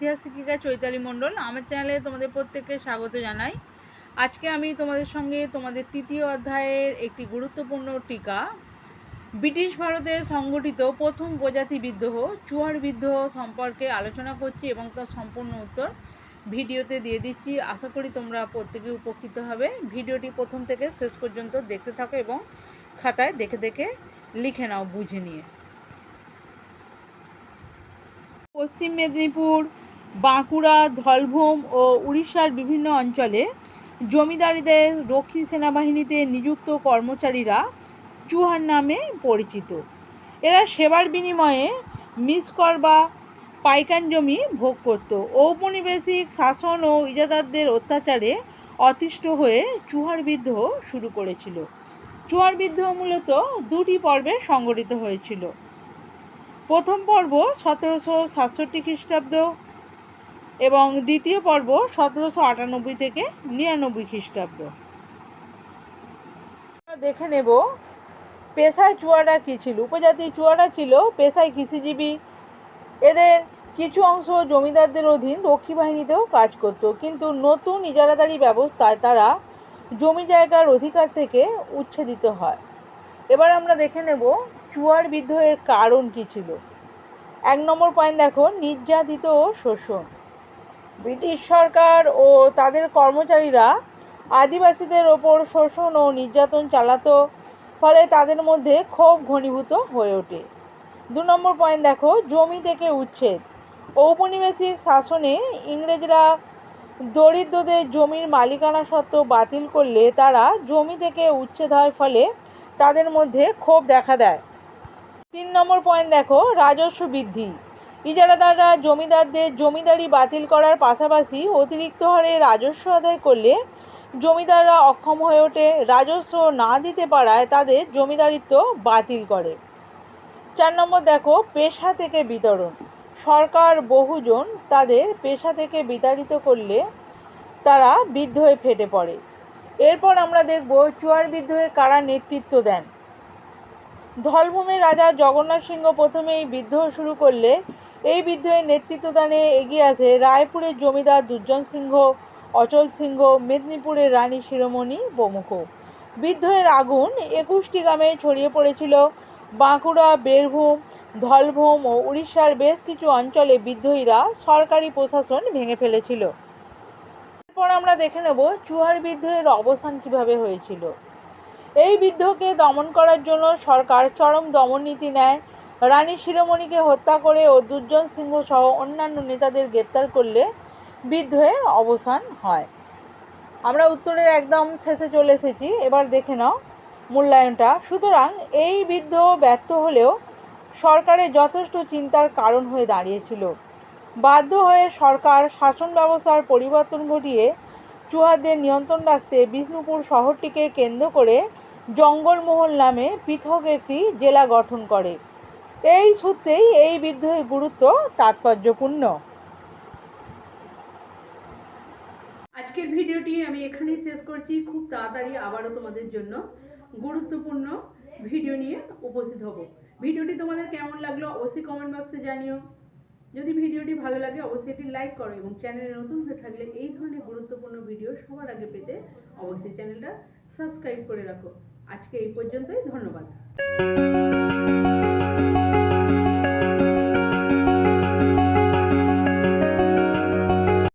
ইতিহাস শিক্ষিকা চৈতালি মণ্ডল, আমার চ্যানেলে তোমাদের প্রত্যেককে স্বাগত জানাই। আজকে আমি তোমাদের সঙ্গে তোমাদের তৃতীয় অধ্যায়ের একটি গুরুত্বপূর্ণ টিকা। ব্রিটিশ ভারতে সংগঠিত প্রথম প্রজাতি বিদ্রোহ, চুয়ার বিদ্রোহ সম্পর্কে আলোচনা করছি এবং তার সম্পূর্ণ উত্তর ভিডিওতে দিয়ে দিচ্ছি। আশা করি তোমরা প্রত্যেকে উপকৃত হবে। ভিডিওটি প্রথম থেকে শেষ পর্যন্ত দেখতে থাকো এবং খাতায় দেখে দেখে লিখে নাও, বুঝে নিয়ে। পশ্চিম মেদিনীপুর বাঁকুড়া, ধলভূম ও উড়িষ্যার বিভিন্ন অঞ্চলে জমিদারিদের রক্ষী সেনাবাহিনীতে নিযুক্ত কর্মচারীরা চুহার নামে পরিচিত। এরা সেবার বিনিময়ে মিসকর বা পাইকান জমি ভোগ করত। ঔপনিবেশিক শাসন ও ইজাদারদের অত্যাচারে অতিষ্ঠ হয়ে চুহার বিদ্রোহ শুরু করেছিল। চুহার বিদ্রোহ মূলত দুটি পর্বে সংগঠিত হয়েছিল। প্রথম পর্ব সতেরোশো সাতষট্টি খ্রিস্টাব্দ এবং দ্বিতীয় পর্ব সতেরোশো আটানব্বই থেকে নিরানব্বই খ্রিস্টাব্দ। দেখে নেব, পেশায় চুয়ারা কী ছিল? উপজাতি চুয়ারা ছিল পেশায় কৃষিজীবী। এদের কিছু অংশ জমিদারদের অধীন রক্ষী বাহিনীতেও কাজ করত। কিন্তু নতুন ইজারাদারি ব্যবস্থায় তারা জমি জায়গার অধিকার থেকে উচ্ছেদিত হয়। এবার আমরা দেখে নেব চুয়ার বিদ্রোহের কারণ কী ছিল। এক নম্বর পয়েন্ট দেখো, নির্যাতিত ও শোষণ। ব্রিটিশ সরকার ও তাদের কর্মচারীরা আদিবাসীদের ওপর শোষণ ও নির্যাতন চালাতো, ফলে তাদের মধ্যে ক্ষোভ ঘনীভূত হয়ে ওঠে। দু নম্বর পয়েন্ট দেখো, জমি থেকে উচ্ছেদ। ঔপনিবেশিক শাসনে ইংরেজরা দরিদ্রদের জমির মালিকানা সত্ত্ব বাতিল করলে তারা জমি থেকে উচ্ছেদ হয়, ফলে তাদের মধ্যে ক্ষোভ দেখা দেয়। তিন নম্বর পয়েন্ট দেখো, রাজস্ব বৃদ্ধি। ইজারাদাররা জমিদারদের জমিদারি বাতিল করার পাশাপাশি অতিরিক্ত হারে রাজস্ব আদায় করলে জমিদাররা অক্ষম হয়ে ওঠে। রাজস্ব না দিতে পারায় তাদের জমিদারিত্ব বাতিল করে। চার নম্বর দেখো, পেশা থেকে বিতরণ। সরকার বহুজন তাদের পেশা থেকে বিতাড়িত করলে তারা বিদ্রোহে ফেটে পড়ে। এরপর আমরা দেখব চুয়ার বিদ্রোহে কারা নেতৃত্ব দেন। ধলভূমের রাজা জগন্নাথ সিংহ প্রথমে এই বিদ্রোহ শুরু করলে এই বিদ্রোহের নেতৃত্বদানে এগিয়ে আসে রায়পুরের জমিদার দুর্জন সিংহ, অচল সিংহ, মেদিনীপুরের রানী শিরোমণি প্রমুখ বিদ্রোহের আগুন একুশটি গ্রামে ছড়িয়ে পড়েছিল। বাঁকুড়া, বীরভূম, ধলভূম ও উড়িষ্যার বেশ কিছু অঞ্চলে বিদ্রোহীরা সরকারি প্রশাসন ভেঙে ফেলেছিল। এরপর আমরা দেখে নেব চুয়ার বিদ্রোহের অবসান কীভাবে হয়েছিল। এই বিদ্রোহকে দমন করার জন্য সরকার চরম দমন নীতি নেয়। রানী শিরোমণিকে হত্যা করে ও দুর্জন সিংহ সহ অন্যান্য নেতাদের গ্রেপ্তার করলে বিদ্রোহের অবসান হয়। আমরা উত্তরের একদম শেষে চলে এসেছি। এবার দেখে নাও মূল্যায়নটা। সুতরাং এই বিদ্রোহ ব্যর্থ হলেও সরকারের যথেষ্ট চিন্তার কারণ হয়ে দাঁড়িয়েছিল। বাধ্য হয়ে সরকার শাসন ব্যবস্থার পরিবর্তন ঘটিয়ে চুহাদের নিয়ন্ত্রণ রাখতে বিষ্ণুপুর শহরটিকে কেন্দ্র করে জঙ্গলমহল নামে পৃথক একটি জেলা গঠন করে। এই সূত্রেই এই বিদ্রোহের গুরুত্ব তাৎপর্যপূর্ণ। আজকের ভিডিওটি আমি এখানেই শেষ করছি। খুব তাড়াতাড়ি আবারও তোমাদের জন্য গুরুত্বপূর্ণ ভিডিও নিয়ে উপস্থিত হব। ভিডিওটি তোমাদের কেমন লাগল অবশ্যই কমেন্ট বক্সে জানিও। যদি ভিডিওটি ভালো লাগে, অবশ্যই একটি লাইক করো এবং চ্যানেলে নতুন হয়ে থাকলে এই ধরনের গুরুত্বপূর্ণ ভিডিও সবার আগে পেতে অবশ্যই চ্যানেলটা সাবস্ক্রাইব করে রাখো। আজকে এই পর্যন্তই, ধন্যবাদ।